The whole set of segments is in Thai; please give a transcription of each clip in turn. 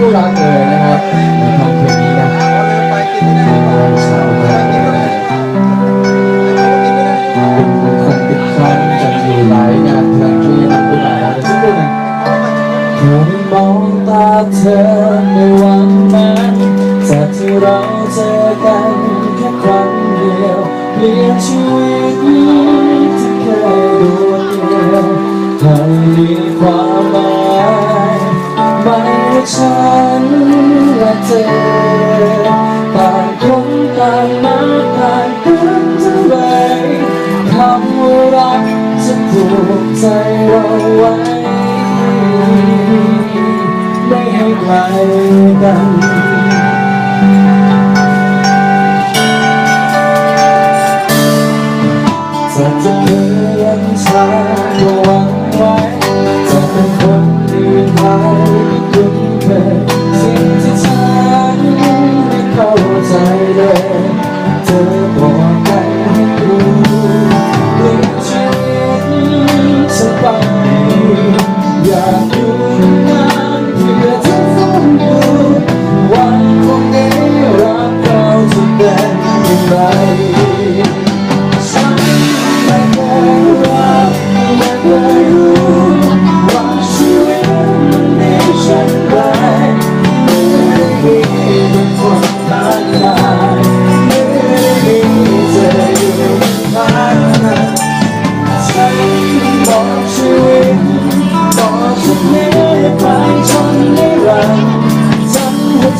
คู่รักเลยนะครับในคอนเทนต์นี้นะอ๋อลืมไปกินไม่ได้ชาวบ้านกินไม่ได้เป็นคนติดค้างจากอยู่หลายงานเพลงที่ทำขึ้นมาแล้วสักครู่หนึงเคยมองตาเธอในวันนั้นจากที่เราเจอกันแค่ครั้งเดียวเปลี่ยนชีวิต นและเธอต่างคนต่างมาต่างกันเท่าไรคำว่ารักจะผูกใจเราไว้ ไม่ให้ไกลกันจะจะเพียงช้าก็หวังไว้จะเป็นคนที่ไทยที่คุ้น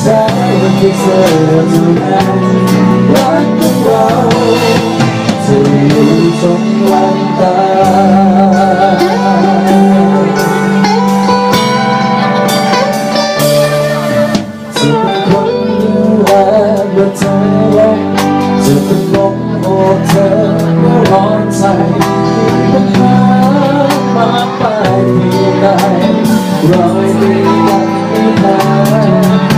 ใจมันคือเธอเท่นั้นรักของเราจะอยู่จนวันตายจะเป็นคนดูแลเมื่อเธอรักจะเป็นลมโอบเธอเมื่อร้อนใจมีปัญหามากไปเพียงใดรอยดีกันไม่แพ้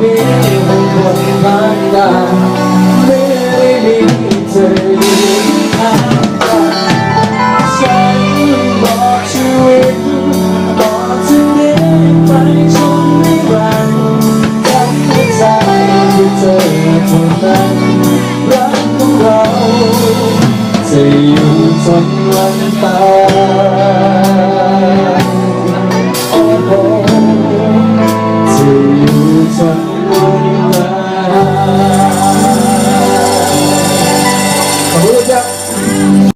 มีเป็นคนข้างกาเมื่อได้มีเธออยู่ข้างกันฉันบอกชีวิตบอกที่นี้ไปจนนิรันดร์ทั้งหัวใจที่เธอเท่านั้นรักของเราจะ So.